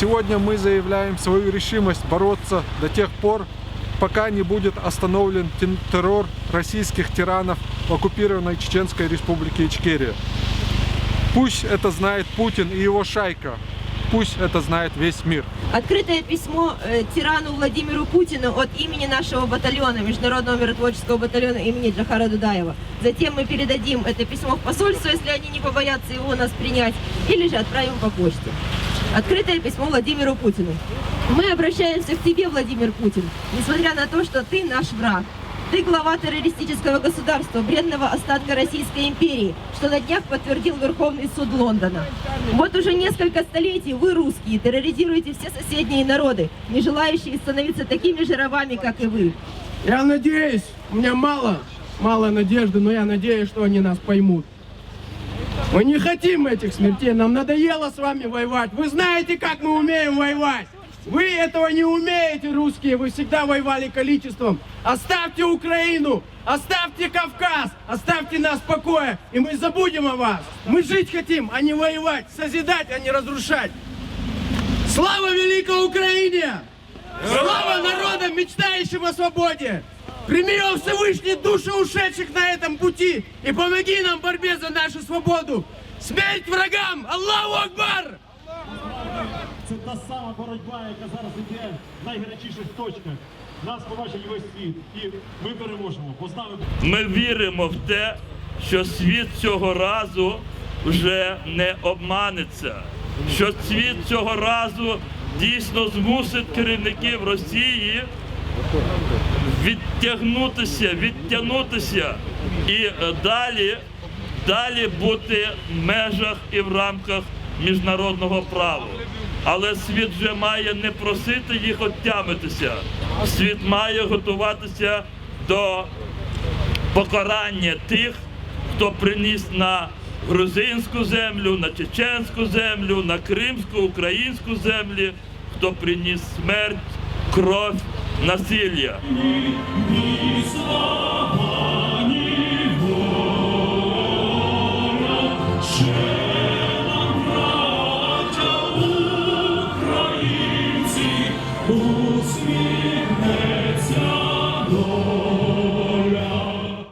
Сегодня мы заявляем свою решимость бороться до тех пор, пока не будет остановлен террор российских тиранов в оккупированной Чеченской республике Ичкерия. Пусть это знает Путин и его шайка. Пусть это знает весь мир. Открытое письмо э, тирану Владимиру Путину от имени нашего батальона, Международного миротворческого батальона имени Джахара Дудаева. Затем мы передадим это письмо в посольство, если они не побоятся его у нас принять, или же отправим по почте. Открытое письмо Владимиру Путину. Мы обращаемся к тебе, Владимир Путин, несмотря на то, что ты наш враг. Ты глава террористического государства, бренного остатка Российской империи, что на днях подтвердил Верховный суд Лондона. Вот уже несколько столетий вы, русские, терроризируете все соседние народы, не желающие становиться такими же рабами, как и вы. Я надеюсь, у меня мало, мало надежды, но я надеюсь, что они нас поймут. Мы не хотим этих смертей, нам надоело с вами воевать. Вы знаете, как мы умеем воевать. Вы этого не умеете, русские, вы всегда воевали количеством. Оставьте Украину, оставьте Кавказ, оставьте нас в покое, и мы забудем о вас. Мы жить хотим, а не воевать, созидать, а не разрушать. Слава великой Украине! Слава народам, мечтающим о свободе! Прими, о Всевышний, души ушедших на этом пути и помоги нам в борьбе за нашу свободу! Смерть врагам! Аллаху Акбар! Це та сама боротьба, яка зараз іде в найгарячіших точках. Нас побачить весь світ, і ми переможемо. Нами Ми віримо в те, що світ цього разу вже не обманеться, що світ цього разу дійсно змусить керівників Росії відтягнутися, відтягнутися і е, далі, далі бути в межах і в рамках міжнародного права. Але світ вже має не просити їх оттямитися. Світ має готуватися до покарання тих, хто приніс на грузинську землю, на чеченську землю, на кримську, українську землю, хто приніс смерть, кров, насилля. Усміхнеться